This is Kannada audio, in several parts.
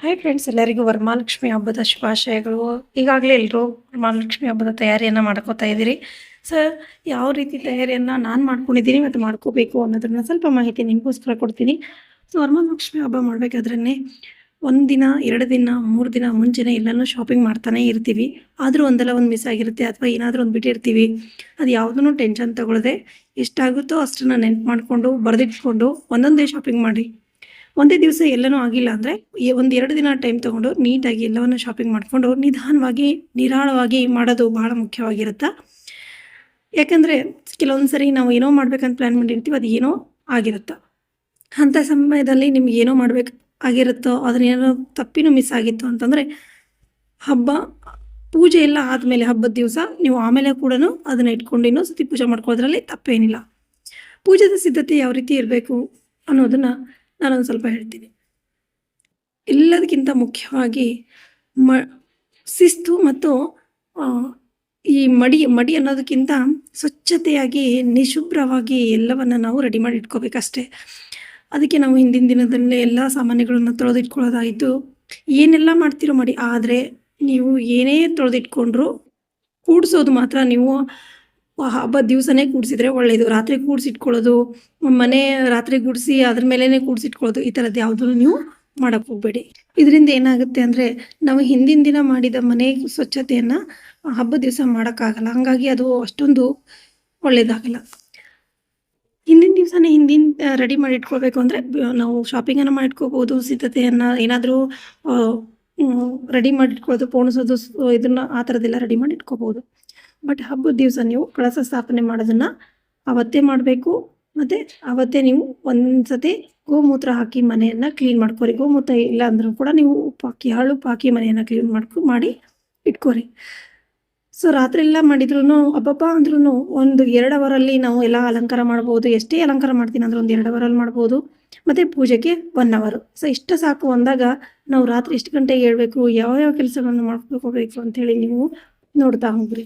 ಹಾಯ್ ಫ್ರೆಂಡ್ಸ್ ಎಲ್ಲರಿಗೂ ವರಮಹಾಲಕ್ಷ್ಮಿ ಹಬ್ಬದ ಶುಭಾಶಯಗಳು. ಈಗಾಗಲೇ ಎಲ್ಲರೂ ವರಮಹಾಲಕ್ಷ್ಮಿ ಹಬ್ಬದ ತಯಾರಿಯನ್ನು ಮಾಡ್ಕೋತಾ ಇದ್ದೀರಿ. ಸೊ ಯಾವ ರೀತಿ ತಯಾರಿಯನ್ನು ನಾನು ಮಾಡ್ಕೊಂಡಿದ್ದೀನಿ ಮತ್ತು ಮಾಡ್ಕೋಬೇಕು ಅನ್ನೋದನ್ನ ಸ್ವಲ್ಪ ಮಾಹಿತಿ ನಿಮಗೋಸ್ಕರ ಕೊಡ್ತೀನಿ. ಸೊ ವರಮಹಾಲಕ್ಷ್ಮಿ ಹಬ್ಬ ಮಾಡಬೇಕಾದ್ರೇ ಒಂದು ದಿನ, ಎರಡು ದಿನ, ಮೂರು ದಿನ ಮುಂಚೆನೇ ಎಲ್ಲನೂ ಶಾಪಿಂಗ್ ಮಾಡ್ತಾನೆ ಇರ್ತೀವಿ. ಆದರೂ ಒಂದಲ್ಲ ಒಂದು ಮಿಸ್ ಆಗಿರುತ್ತೆ ಅಥವಾ ಏನಾದರೂ ಒಂದು ಬಿಟ್ಟಿರ್ತೀವಿ. ಅದು ಯಾವುದೂ ಟೆನ್ಷನ್ ತಗೊಳ್ಳದೆ ಎಷ್ಟಾಗುತ್ತೋ ಅಷ್ಟನ್ನು ನೆನ್ಪು ಮಾಡಿಕೊಂಡು, ಬರೆದಿಟ್ಕೊಂಡು ಒಂದೊಂದೇ ಶಾಪಿಂಗ್ ಮಾಡಿ. ಒಂದೇ ದಿವಸ ಎಲ್ಲನೂ ಆಗಿಲ್ಲ ಅಂದರೆ ಒಂದು ಎರಡು ದಿನ ಟೈಮ್ ತೊಗೊಂಡು ನೀಟಾಗಿ ಎಲ್ಲವನ್ನು ಶಾಪಿಂಗ್ ಮಾಡಿಕೊಂಡು ನಿಧಾನವಾಗಿ, ನಿರಾಳವಾಗಿ ಮಾಡೋದು ಬಹಳ ಮುಖ್ಯವಾಗಿರುತ್ತೆ? ಯಾಕಂದರೆ ಕೆಲವೊಂದು ಸರಿ ನಾವು ಏನೋ ಮಾಡ್ಬೇಕಂತ ಪ್ಲ್ಯಾನ್ ಮಾಡಿರ್ತೀವಿ, ಅದು ಏನೋ ಆಗಿರುತ್ತೆ? ಅಂಥ ಸಮಯದಲ್ಲಿ ನಿಮ್ಗೆ ಏನೋ ಮಾಡ್ಬೇಕು ಆಗಿರುತ್ತೋ, ಅದನ್ನೇನೋ ತಪ್ಪಿನೂ ಮಿಸ್ ಆಗಿತ್ತು ಅಂತಂದರೆ ಹಬ್ಬ, ಪೂಜೆ ಎಲ್ಲ ಆದಮೇಲೆ ಹಬ್ಬದ ದಿವಸ ನೀವು ಆಮೇಲೆ ಕೂಡ ಅದನ್ನು ಇಟ್ಕೊಂಡು ಇನ್ನೂ ಸತಿ ಪೂಜೆ ಮಾಡ್ಕೊಳ್ಳೋದ್ರಲ್ಲಿ ತಪ್ಪೇನಿಲ್ಲ. ಪೂಜೆದ ಸಿದ್ಧತೆ ಯಾವ ರೀತಿ ಇರಬೇಕು ಅನ್ನೋದನ್ನು ನಾನೊಂದು ಸ್ವಲ್ಪ ಹೇಳ್ತೀನಿ. ಎಲ್ಲದಕ್ಕಿಂತ ಮುಖ್ಯವಾಗಿ ಮ, ಶಿಸ್ತು ಮತ್ತು ಈ ಮಡಿ ಮಡಿ ಅನ್ನೋದಕ್ಕಿಂತ ಸ್ವಚ್ಛತೆಯಾಗಿ ನಿಶುಭ್ರವಾಗಿ ಎಲ್ಲವನ್ನು ನಾವು ರೆಡಿ ಮಾಡಿ ಇಟ್ಕೋಬೇಕಷ್ಟೇ. ಅದಕ್ಕೆ ನಾವು ಹಿಂದಿನ ದಿನದಲ್ಲೇ ಎಲ್ಲ ಸಾಮಾನ್ಯಗಳನ್ನು ತೊಳೆದಿಟ್ಕೊಳ್ಳೋದಾಯಿತು. ಏನೆಲ್ಲ ಮಾಡ್ತಿರೋ ಮಾಡಿ ಆದರೆ ನೀವು ಏನೇ ತೊಳೆದಿಟ್ಕೊಂಡ್ರು ಕೂಡಿಸೋದು ಮಾತ್ರ. ನೀವು ಹಬ್ಬದ ದಿವಸನೇ ಕೂಡಿಸಿದ್ರೆ ಒಳ್ಳೆಯದು ರಾತ್ರಿ ಕೂಡಿಸಿಟ್ಕೊಳ್ಳೋದು, ಮನೆ ರಾತ್ರಿ ಗುಡಿಸಿ ಅದ್ರ ಮೇಲೇ ಕೂಡಿಸಿಟ್ಕೊಳ್ಳೋದು, ಈ ಥರದ್ದು ಯಾವುದೂ ನೀವು ಮಾಡೋಕ್ಕೆ ಹೋಗಬೇಡಿ. ಇದರಿಂದ ಏನಾಗುತ್ತೆ ಅಂದರೆ ನಾವು ಹಿಂದಿನ ದಿನ ಮಾಡಿದ ಮನೆ ಸ್ವಚ್ಛತೆಯನ್ನು ಹಬ್ಬದ ದಿವಸ ಮಾಡೋಕ್ಕಾಗಲ್ಲ. ಹಾಗಾಗಿ ಅದು ಅಷ್ಟೊಂದು ಒಳ್ಳೆಯದಾಗಲ್ಲ ಹಿಂದಿನ ದಿವಸನೇ ಹಿಂದಿನ ರೆಡಿ ಮಾಡಿ ಇಟ್ಕೊಳ್ಬೇಕು ಅಂದರೆ ನಾವು ಶಾಪಿಂಗನ್ನು ಮಾಡಿಟ್ಕೋಬೋದು ಸಿದ್ಧತೆಯನ್ನು ಏನಾದರೂ ರೆಡಿ ಮಾಡಿ ಇಟ್ಕೊಳ್ಳೋದು ಪೋಣಿಸೋದು ಇದನ್ನ ಆ ಥರದ್ದೆಲ್ಲ ರೆಡಿ ಮಾಡಿ ಇಟ್ಕೋಬೋದು. ಬಟ್ ಹಬ್ಬದ ದಿವಸ ನೀವು ಕಳಸ ಸ್ಥಾಪನೆ ಮಾಡೋದನ್ನು ಅವತ್ತೇ ಮಾಡಬೇಕು. ಮತ್ತು ಅವತ್ತೇ ನೀವು ಒಂದ್ಸತಿ ಗೋಮೂತ್ರ ಹಾಕಿ ಮನೆಯನ್ನು ಕ್ಲೀನ್ ಮಾಡ್ಕೊರಿ. ಗೋಮೂತ್ರ ಇಲ್ಲ ಅಂದರೂ ಕೂಡ ನೀವು ಪಾಕಿ ಹಾಳು ಪಾಕಿ ಮನೆಯನ್ನು ಕ್ಲೀನ್ ಮಾಡ್ಕೊ, ಮಾಡಿ ಇಟ್ಕೋರಿ. ಸೊ ರಾತ್ರಿ ಎಲ್ಲ ಮಾಡಿದ್ರು ಹಬ್ಬಪ್ಪ ಅಂದ್ರೂ ಒಂದು ಎರಡು ಅವರಲ್ಲಿ ನಾವು ಎಲ್ಲ ಅಲಂಕಾರ ಮಾಡ್ಬೋದು. ಎಷ್ಟೇ ಅಲಂಕಾರ ಮಾಡ್ತೀನಿ ಅಂದ್ರೆ ಒಂದು ಎರಡು ಅವರಲ್ಲಿ ಮಾಡ್ಬೋದು. ಮತ್ತು ಪೂಜೆಗೆ ಒನ್ ಅವರು ಸೊ ಇಷ್ಟು ಸಾಕು ಅಂದಾಗ ನಾವು ರಾತ್ರಿ ಇಷ್ಟು ಗಂಟೆಗೆ ಹೇಳ್ಬೇಕು ಯಾವ ಯಾವ ಕೆಲಸಗಳನ್ನು ಮಾಡ್ಕೋಬೇಕು ಹೇಳಿ ನೀವು ನೋಡ್ತಾ ಹೋಗ್ರಿ.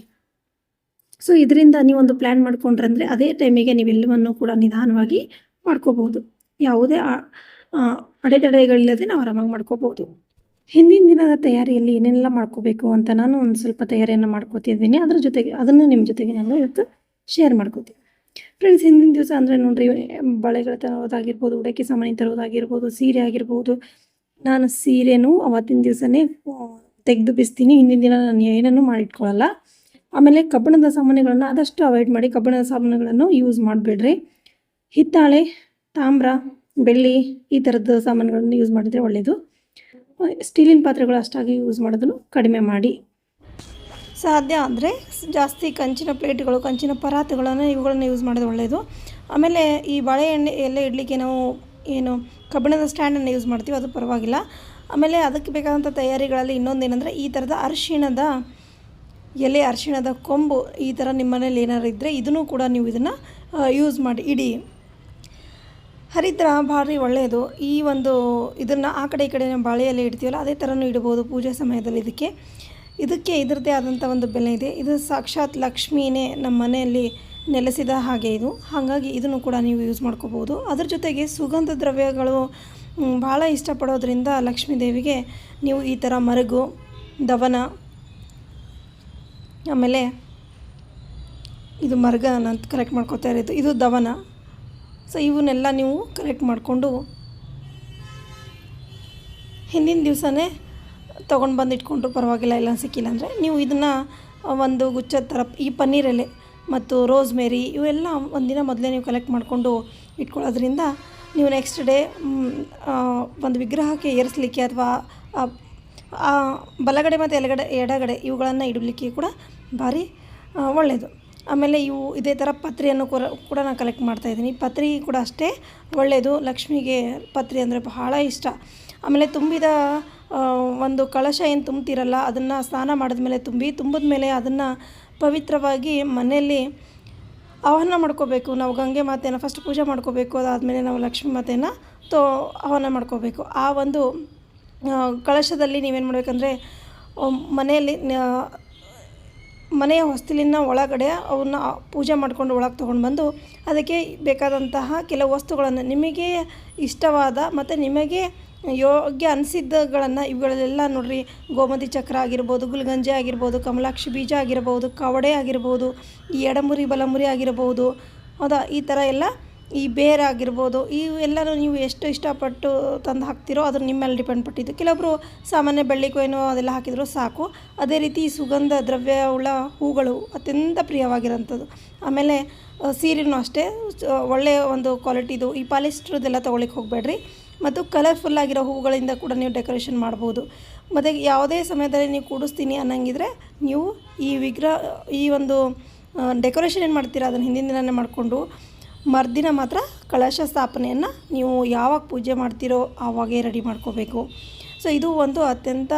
ಸೊ ಇದರಿಂದ ನೀವೊಂದು ಪ್ಲ್ಯಾನ್ ಮಾಡ್ಕೊಂಡ್ರೆ ಅಂದರೆ ಅದೇ ಟೈಮಿಗೆ ನೀವೆಲ್ಲವನ್ನು ಕೂಡ ನಿಧಾನವಾಗಿ ಮಾಡ್ಕೋಬಹುದು. ಯಾವುದೇ ಅಡೆತಡೆಗಳಿಲ್ಲದೆ ನಾವು ಆರಾಮಾಗಿ ಮಾಡ್ಕೋಬಹುದು. ಹಿಂದಿನ ದಿನದ ತಯಾರಿಯಲ್ಲಿ ಏನೆಲ್ಲ ಮಾಡ್ಕೋಬೇಕು ಅಂತ ನಾನು ಒಂದು ಸ್ವಲ್ಪ ತಯಾರಿಯನ್ನು ಮಾಡ್ಕೋತಿದ್ದೀನಿ. ಅದ್ರ ಜೊತೆಗೆ, ಅದನ್ನು ನಿಮ್ಮ ಜೊತೆಗೆ ನಾನು ಇವತ್ತು ಶೇರ್ ಮಾಡ್ಕೋತೀನಿ. ಫ್ರೆಂಡ್ಸ್ ಹಿಂದಿನ ದಿವಸ ಅಂದರೆ ನೋಡ್ರಿ, ಬಳೆಗಳು ತರೋದಾಗಿರ್ಬೋದು, ಉಡಕ್ಕೆ ಸಾಮಾನು ತರೋದಾಗಿರ್ಬೋದು, ಸೀರೆ ಆಗಿರ್ಬೋದು, ನಾನು ಸೀರೆನೂ ಅವತ್ತಿನ ದಿವಸನೇ ತೆಗೆದು ಬಿಸ್ತೀನಿ. ಹಿಂದಿನ ದಿನ ನಾನು ಏನನ್ನು ಮಾಡಿಟ್ಕೊಳ್ಳಲ್ಲ ಆಮೇಲೆ ಕಬ್ಬಿಣದ ಸಾಮಾನುಗಳನ್ನು ಆದಷ್ಟು ಅವಾಯ್ಡ್ ಮಾಡಿ ಕಬ್ಬಿಣದ ಸಾಮಾನುಗಳನ್ನು ಯೂಸ್ ಮಾಡಬೇಡ್ರಿ. ಹಿತ್ತಾಳೆ, ತಾಮ್ರ, ಬೆಳ್ಳಿ ಈ ಥರದ ಸಾಮಾನುಗಳನ್ನು ಯೂಸ್ ಮಾಡಿದರೆ ಒಳ್ಳೆಯದು ಸ್ಟೀಲಿನ ಪಾತ್ರೆಗಳು ಅಷ್ಟಾಗಿ ಯೂಸ್ ಮಾಡೋದನ್ನು ಕಡಿಮೆ ಮಾಡಿ. ಸಾಧ್ಯ ಅಂದರೆ ಜಾಸ್ತಿ ಕಂಚಿನ ಪ್ಲೇಟ್ಗಳು, ಕಂಚಿನ ಪರಾತುಗಳನ್ನು ಇವುಗಳನ್ನು ಯೂಸ್ ಮಾಡೋದು ಒಳ್ಳೆಯದು ಆಮೇಲೆ ಈ ಬಾಳೆಹಣ್ಣೆ ಎಲ್ಲ ಇಡಲಿಕ್ಕೆ ನಾವು ಏನು ಕಬ್ಬಿಣದ ಸ್ಟ್ಯಾಂಡನ್ನು ಯೂಸ್ ಮಾಡ್ತೀವಿ ಅದು ಪರವಾಗಿಲ್ಲ. ಆಮೇಲೆ ಅದಕ್ಕೆ ಬೇಕಾದಂಥ ತಯಾರಿಗಳಲ್ಲಿ ಇನ್ನೊಂದೇನೆಂದರೆ ಈ ಥರದ ಅರಿಶಿಣದ ಎಲೆ ಅರಿಶಿಣದ ಕೊಂಬು ಈ ಥರ ನಿಮ್ಮ ಮನೇಲಿ ಏನಾರು ಇದ್ದರೆ ಇದನ್ನು ಕೂಡ ನೀವು ಇದನ್ನು ಯೂಸ್ ಮಾಡಿ, ಇಡಿ. ಹರಿದ್ರ ಭಾರಿ ಒಳ್ಳೆಯದು ಈ ಒಂದು ಇದನ್ನು ಆ ಕಡೆ ಈ ಕಡೆ ನಾವು ಬಾಳೆಯಲ್ಲಿ ಇಡ್ತೀವಲ್ಲ, ಅದೇ ಥರನೂ ಇಡ್ಬೋದು ಪೂಜೆ ಸಮಯದಲ್ಲಿ ಇದಕ್ಕೆ. ಇದಕ್ಕೆ ಇದರದ್ದೇ ಆದಂಥ ಒಂದು ಬೆಲೆ ಇದೆ. ಇದು ಸಾಕ್ಷಾತ್ ಲಕ್ಷ್ಮೀನೇ ನಮ್ಮ ಮನೆಯಲ್ಲಿ ನೆಲೆಸಿದ ಹಾಗೆ ಇದು. ಹಾಗಾಗಿ ಇದನ್ನು ಕೂಡ ನೀವು ಯೂಸ್ ಮಾಡ್ಕೋಬೋದು ಅದ್ರ ಜೊತೆಗೆ ಸುಗಂಧ ದ್ರವ್ಯಗಳು ಭಾಳ ಇಷ್ಟಪಡೋದ್ರಿಂದ ಲಕ್ಷ್ಮೀ ದೇವಿಗೆ ನೀವು ಈ ಥರ ಮರಗು, ದವನ ಆಮೇಲೆ ಇದು ಮರ್ಗ ಅಂತ ಕರೆಕ್ಟ್ ಮಾಡ್ಕೋತಾ ಇರೋದು. ಇದು ದವನ. ಸೊ ಇವನ್ನೆಲ್ಲ ನೀವು ಕರೆಕ್ಟ್ ಮಾಡಿಕೊಂಡು ಹಿಂದಿನ ದಿವಸನೇ ತೊಗೊಂಡು ಬಂದು ಇಟ್ಕೊಂಡ್ರು ಪರವಾಗಿಲ್ಲ, ಇಲ್ಲ ಸಿಕ್ಕಿಲ್ಲ ಅಂದರೆ ನೀವು ಇದನ್ನು ಒಂದು ಗುಚ್ಛದ ಥರ ಈ ಪನ್ನೀರ್ ಎಲೆ ಮತ್ತು ರೋಸ್ ಮೇರಿ ಇವೆಲ್ಲ ಒಂದಿನ ಮೊದಲೇ ನೀವು ಕಲೆಕ್ಟ್ ಮಾಡಿಕೊಂಡು ಇಟ್ಕೊಳ್ಳೋದ್ರಿಂದ ನೀವು ನೆಕ್ಸ್ಟ್ ಡೇ ಒಂದು ವಿಗ್ರಹಕ್ಕೆ ಏರಿಸಲಿಕ್ಕೆ ಅಥವಾ ಬಲಗಡೆ ಮತ್ತು ಎಡಗಡೆ ಎಡಗಡೆ ಇವುಗಳನ್ನು ಇಡಲಿಕ್ಕೆ ಕೂಡ ಭಾರಿ ಒಳ್ಳೆಯದು ಆಮೇಲೆ ಇವು ಇದೇ ಥರ ಪತ್ರಿಯನ್ನು ಕೂಡ ನಾನು ಕಲೆಕ್ಟ್ ಮಾಡ್ತಾಯಿದ್ದೀನಿ ಪತ್ರಿ ಕೂಡ ಅಷ್ಟೇ ಒಳ್ಳೆಯದು ಲಕ್ಷ್ಮಿಗೆ ಪತ್ರಿ ಅಂದರೆ ಬಹಳ ಇಷ್ಟ. ಆಮೇಲೆ ತುಂಬಿದ ಒಂದು ಕಳಶ ಏನು ತುಂಬ್ತಿರಲ್ಲ, ಅದನ್ನು ಸ್ನಾನ ಮಾಡಿದ ಮೇಲೆ ತುಂಬಿ ತುಂಬಿದ ಮೇಲೆ ಅದನ್ನು ಪವಿತ್ರವಾಗಿ ಮನೆಯಲ್ಲಿ ಆಹ್ವಾನ ಮಾಡ್ಕೋಬೇಕು. ನಾವು ಗಂಗೆ ಮಾತೆಯನ್ನು ಫಸ್ಟ್ ಪೂಜೆ ಮಾಡ್ಕೋಬೇಕು. ಅದಾದಮೇಲೆ ನಾವು ಲಕ್ಷ್ಮೀ ಮಾತೆಯನ್ನು ತೋ, ಆಹ್ವಾನ ಮಾಡ್ಕೋಬೇಕು. ಆ ಒಂದು ಕಳಶದಲ್ಲಿ ನೀವೇನು ಮಾಡಬೇಕಂದ್ರೆ ಮನೆಯಲ್ಲಿ ಮನೆಯ ಹೊಸ್ತಿಲಿನ ಒಳಗಡೆ ಅವನ್ನ ಪೂಜೆ ಮಾಡಿಕೊಂಡು ಒಳಗೆ ತೊಗೊಂಡು ಬಂದು ಅದಕ್ಕೆ ಬೇಕಾದಂತಹ ಕೆಲವು ವಸ್ತುಗಳನ್ನು ನಿಮಗೆ ಇಷ್ಟವಾದ ಮತ್ತು ನಿಮಗೆ ಯೋಗ್ಯ ಅನಿಸಿದ್ದಗಳನ್ನು ಇವುಗಳಲ್ಲೆಲ್ಲ ನೋಡಿರಿ. ಗೋಮತಿ ಚಕ್ರ ಆಗಿರ್ಬೋದು, ಗುಲ್ಗಂಜೆ ಆಗಿರ್ಬೋದು, ಕಮಲಾಕ್ಷಿ ಬೀಜ ಆಗಿರ್ಬೋದು, ಕವಡೆ ಆಗಿರ್ಬೋದು ಎಡಮುರಿ, ಬಲಮುರಿ ಆಗಿರ್ಬೋದು, ಹೌದಾ? ಈ ಥರ ಎಲ್ಲ ಈ ಬೇರ್ ಆಗಿರ್ಬೋದು ಇವೆಲ್ಲನೂ ನೀವು ಎಷ್ಟು ಇಷ್ಟಪಟ್ಟು ತಂದು ಹಾಕ್ತಿರೋ ಅದು ನಿಮ್ಮ ಮೇಲೆ ಡಿಪೆಂಡ್ ಪಟ್ಟಿದ್ದು. ಕೆಲವೊಬ್ಬರು ಸಾಮಾನ್ಯ ಬೆಳ್ಳಿ ಕೊಯ್ನು ಅದೆಲ್ಲ ಹಾಕಿದರೂ ಸಾಕು. ಅದೇ ರೀತಿ ಸುಗಂಧ ದ್ರವ್ಯ ಉಳ್ಳ ಹೂಗಳು ಅತ್ಯಂತ ಪ್ರಿಯವಾಗಿರೋಂಥದ್ದು. ಆಮೇಲೆ ಸೀರೆನೂ ಅಷ್ಟೇ. ಒಳ್ಳೆಯ ಒಂದು ಕ್ವಾಲಿಟಿದು. ಈ ಪಾಲಿಸ್ಟ್ರದೆಲ್ಲ ತೊಗೊಳಿಕ್ಕೆ ಹೋಗಬೇಡ್ರಿ. ಮತ್ತು ಕಲರ್ಫುಲ್ ಆಗಿರೋ ಹೂಗಳಿಂದ ಕೂಡ ನೀವು ಡೆಕೋರೇಷನ್ ಮಾಡ್ಬೋದು. ಮತ್ತು ಯಾವುದೇ ಸಮಯದಲ್ಲಿ ನೀವು ಕೂಡಿಸ್ತೀನಿ ಅನ್ನಂಗಿದ್ರೆ ನೀವು ಈ ವಿಗ್ರಹ, ಈ ಒಂದು ಡೆಕೋರೇಷನ್ ಏನು ಮಾಡ್ತೀರಾ? ಅದನ್ನು ಹಿಂದಿನ ದಿನನೇ ಮಾಡಿಕೊಂಡು ಮರುದಿನ ಮಾತ್ರ ಕಳಶ ಸ್ಥಾಪನೆಯನ್ನು ನೀವು ಯಾವಾಗ ಪೂಜೆ ಮಾಡ್ತೀರೋ ಆವಾಗೇ ರೆಡಿ ಮಾಡ್ಕೋಬೇಕು. ಸೊ ಇದು ಒಂದು ಅತ್ಯಂತ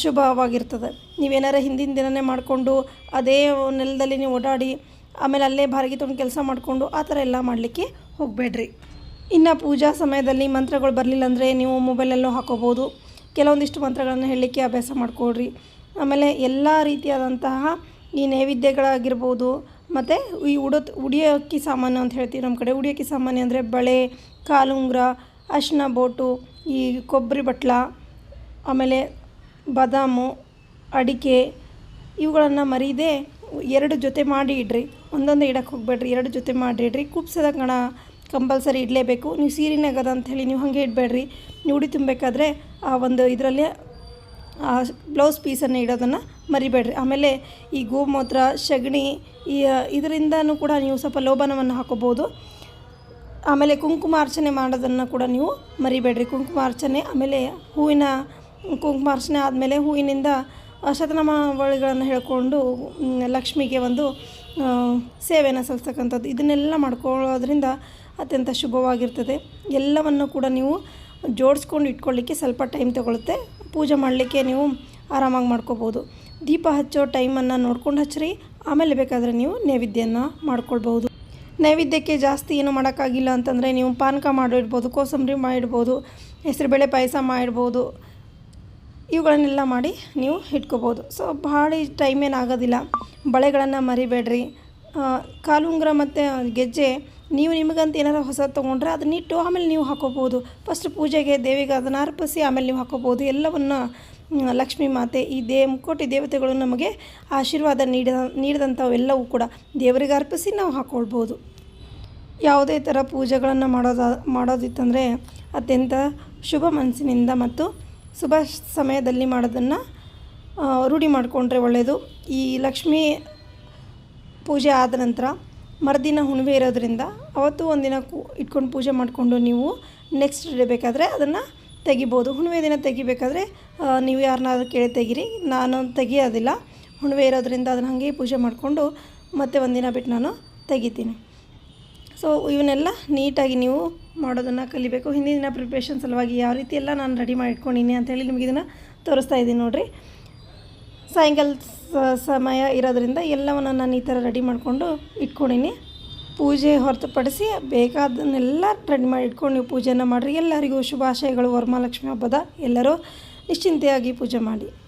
ಶುಭವಾಗಿರ್ತದೆ. ನೀವೇನಾರ ಹಿಂದಿನ ದಿನನೇ ಮಾಡಿಕೊಂಡು ಅದೇ ನೆಲದಲ್ಲಿ ನೀವು ಓಡಾಡಿ ಆಮೇಲೆ ಅಲ್ಲೇ ಬಾರಿಗೆ ತೊಗೊಂಡು ಕೆಲಸ ಮಾಡಿಕೊಂಡು ಆ ಥರ ಎಲ್ಲ ಮಾಡಲಿಕ್ಕೆ ಹೋಗಬೇಡ್ರಿ. ಇನ್ನು ಪೂಜಾ ಸಮಯದಲ್ಲಿ ಮಂತ್ರಗಳು ಬರಲಿಲ್ಲ ಅಂದರೆ ನೀವು ಮೊಬೈಲಲ್ಲೂ ಹಾಕೋಬೋದು. ಕೆಲವೊಂದಿಷ್ಟು ಮಂತ್ರಗಳನ್ನು ಹೇಳಲಿಕ್ಕೆ ಅಭ್ಯಾಸ ಮಾಡಿಕೊಡ್ರಿ ಆಮೇಲೆ ಎಲ್ಲ ರೀತಿಯಾದಂತಹ ಈ ನೈವೇದ್ಯಗಳಾಗಿರ್ಬೋದು ಮತ್ತು ಈ ಉಡೋ ಉಡಿಯೋಕ್ಕಿ ಸಾಮಾನು ಅಂತ ಹೇಳ್ತೀವಿ ನಮ್ಮ ಕಡೆ. ಉಡಿಯೋಕ್ಕಿ ಸಾಮಾನು ಅಂದರೆ ಬಳೆ, ಕಾಲುಂಗುರ ಅಶ್ನ ಬೋಟು, ಈ ಕೊಬ್ಬರಿ ಬಟ್ಲ, ಆಮೇಲೆ ಬಾದಾಮು, ಅಡಿಕೆ, ಇವುಗಳನ್ನು ಮರೀದೆ ಎರಡು ಜೊತೆ ಮಾಡಿ ಇಡ್ರಿ. ಒಂದೊಂದು ಇಡಕ್ಕೆ ಹೋಗಬೇಡ್ರಿ, ಎರಡು ಜೊತೆ ಮಾಡಿ ಇಡ್ರಿ. ಕುಪ್ಸದ ಕಣ ಕಂಪಲ್ಸರಿ ಇಡಲೇಬೇಕು. ನೀವು ಸೀರೆನಾಗದ ಅಂಥೇಳಿ ನೀವು ಹಾಗೆ ಇಡಬೇಡ್ರಿ. ನೀವು ಉಡಿ ತುಂಬಬೇಕಾದ್ರೆ ಆ ಒಂದು ಇದರಲ್ಲಿ ಬ್ಲೌಸ್ ಪೀಸನ್ನು ಇಡೋದನ್ನು ಮರಿಬೇಡ್ರಿ. ಆಮೇಲೆ ಈ ಗೋಮೂತ್ರ, ಸಗಣಿ, ಈ ಇದರಿಂದನೂ ಕೂಡ ನೀವು ಸ್ವಲ್ಪ ಲೋಭನವನ್ನು ಹಾಕೋಬೋದು. ಆಮೇಲೆ ಕುಂಕುಮಾರ್ಚನೆ ಮಾಡೋದನ್ನು ಕೂಡ ನೀವು ಮರಿಬೇಡ್ರಿ. ಕುಂಕುಮಾರ್ಚನೆ ಆಮೇಲೆ ಹೂವಿನ ಕುಂಕುಮಾರ್ಚನೆ ಆದಮೇಲೆ ಹೂವಿನಿಂದ ಶತನಾಮ ಶತನಾಮಾವಳಿಗಳನ್ನು ಹೇಳ್ಕೊಂಡು ಲಕ್ಷ್ಮಿಗೆ ಒಂದು ಸೇವೆಯನ್ನು ಸಲ್ಲಿಸ್ತಕ್ಕಂಥದ್ದು. ಇದನ್ನೆಲ್ಲ ಮಾಡ್ಕೊಳ್ಳೋದ್ರಿಂದ ಅತ್ಯಂತ ಶುಭವಾಗಿರ್ತದೆ. ಎಲ್ಲವನ್ನು ಕೂಡ ನೀವು ಜೋಡಿಸ್ಕೊಂಡು ಇಟ್ಕೊಳ್ಳಿಕ್ಕೆ ಸ್ವಲ್ಪ ಟೈಮ್ ತೊಗೊಳುತ್ತೆ. ಪೂಜೆ ಮಾಡಲಿಕ್ಕೆ ನೀವು ಆರಾಮಾಗಿ ಮಾಡ್ಕೋಬೋದು. ದೀಪ ಹಚ್ಚೋ ಟೈಮನ್ನು ನೋಡ್ಕೊಂಡು ಹಚ್ಚಿರಿ. ಆಮೇಲೆ ಬೇಕಾದರೆ ನೀವು ನೈವೇದ್ಯನ ಮಾಡ್ಕೊಳ್ಬೋದು ನೈವೇದ್ಯಕ್ಕೆ ಜಾಸ್ತಿ ಏನು ಮಾಡೋಕ್ಕಾಗಿಲ್ಲ ಅಂತಂದರೆ ನೀವು ಪಾನಕ ಮಾಡಿಡ್ಬೋದು, ಕೋಸಂಬರಿ ಮಾಡಿಡ್ಬೋದು, ಹೆಸರುಬೇಳೆ ಪಾಯಸ ಮಾಡಿಡ್ಬೋದು. ಇವುಗಳನ್ನೆಲ್ಲ ಮಾಡಿ ನೀವು ಇಟ್ಕೋಬೋದು. ಸೊ, ಭಾಳ ಟೈಮ್ ಏನಾಗೋದಿಲ್ಲ. ಬಳೆಗಳನ್ನು ಮರಿಬೇಡ್ರಿ. ಕಾಲುಂಗ್ರ ಕಾಲುಂಗುರ ಮತ್ತು ಗೆಜ್ಜೆ ನೀವು ನಿಮಗಂತ ಏನಾರು ಹೊಸ ತೊಗೊಂಡ್ರೆ ಅದನ್ನಿಟ್ಟು ಆಮೇಲೆ ನೀವು ಹಾಕೋಬೋದು. ಫಸ್ಟ್ ಪೂಜೆಗೆ ದೇವಿಗೆ ಅದನ್ನು ಅರ್ಪಿಸಿ ಆಮೇಲೆ ನೀವು ಹಾಕೋಬೋದು. ಎಲ್ಲವನ್ನು ಲಕ್ಷ್ಮೀ ಮಾತೆ, ಈ ದೇ ಮುಕ್ಕೋಟಿ ದೇವತೆಗಳು ನಮಗೆ ಆಶೀರ್ವಾದ ನೀಡಿದ ನೀಡಿದಂಥವೆಲ್ಲವೂ ಕೂಡ ದೇವರಿಗೆ ಅರ್ಪಿಸಿ ನಾವು ಹಾಕ್ಕೊಳ್ಬೋದು ಯಾವುದೇ ಥರ ಪೂಜೆಗಳನ್ನು ಮಾಡೋದ, ಮಾಡೋದಿತ್ತಂದರೆ ಅತ್ಯಂತ ಶುಭ ಮನಸ್ಸಿನಿಂದ ಮತ್ತು ಶುಭ ಸಮಯದಲ್ಲಿ ಮಾಡೋದನ್ನು ರೂಢಿ ಮಾಡಿಕೊಂಡ್ರೆ ಒಳ್ಳೆಯದು ಈ ಲಕ್ಷ್ಮೀ ಪೂಜೆ ಆದ ನಂತರ ಮರುದಿನ ಹುಣ್ಣಿಮೆ ಇರೋದ್ರಿಂದ ಅವತ್ತು ಒಂದಿನ ಕೂ ಇಟ್ಕೊಂಡು ಪೂಜೆ ಮಾಡಿಕೊಂಡು ನೀವು ನೆಕ್ಸ್ಟ್ ಡೇ ಬೇಕಾದರೆ ಅದನ್ನು ತೆಗಿಬೋದು. ಹುಣ್ಣಿಮೆ ದಿನ ತೆಗಿಬೇಕಾದ್ರೆ ನೀವು ಯಾರನ್ನಾದ್ರೂ ಕೇಳಿ ತೆಗೀರಿ. ನಾನು ತೆಗಿಯೋದಿಲ್ಲ. ಹುಣ್ಣಿಮೆ ಇರೋದ್ರಿಂದ ಅದನ್ನು ಹಾಗೆ ಪೂಜೆ ಮಾಡಿಕೊಂಡು ಮತ್ತೆ ಒಂದಿನ ಬಿಟ್ಟು ನಾನು ತೆಗಿತೀನಿ. ಸೊ ಇವನ್ನೆಲ್ಲ ನೀಟಾಗಿ ನೀವು ಮಾಡೋದನ್ನು ಕಲಿಬೇಕು. ಹಿಂದಿನ ದಿನ ಪ್ರಿಪ್ರೇಷನ್ ಸಲುವಾಗಿ ಯಾವ ರೀತಿ ಎಲ್ಲ ನಾನು ರೆಡಿ ಮಾಡಿ ಇಟ್ಕೊಂಡಿನಿ ಅಂತೇಳಿ ನಿಮಗೆ ಇದನ್ನು ತೋರಿಸ್ತಾ ಇದ್ದೀನಿ ನೋಡಿರಿ. ಸಾಯಂಕಾಲ ಸಮಯ ಇರೋದ್ರಿಂದ ಎಲ್ಲವನ್ನು ನಾನು ಈ ಥರ ರೆಡಿ ಮಾಡಿಕೊಂಡು ಇಟ್ಕೊಂಡಿನಿ. ಪೂಜೆ ಹೊರತುಪಡಿಸಿ ಬೇಕಾದನ್ನೆಲ್ಲ ರೆಡಿ ಮಾಡಿ ಇಟ್ಕೊಂಡು ನೀವು ಪೂಜೆಯನ್ನು ಮಾಡಿರಿ. ಎಲ್ಲರಿಗೂ ಶುಭಾಶಯಗಳು. ವರಮಹಾಲಕ್ಷ್ಮಿ ಹಬ್ಬದ ಎಲ್ಲರೂ ನಿಶ್ಚಿಂತೆಯಾಗಿ ಪೂಜೆ ಮಾಡಿ.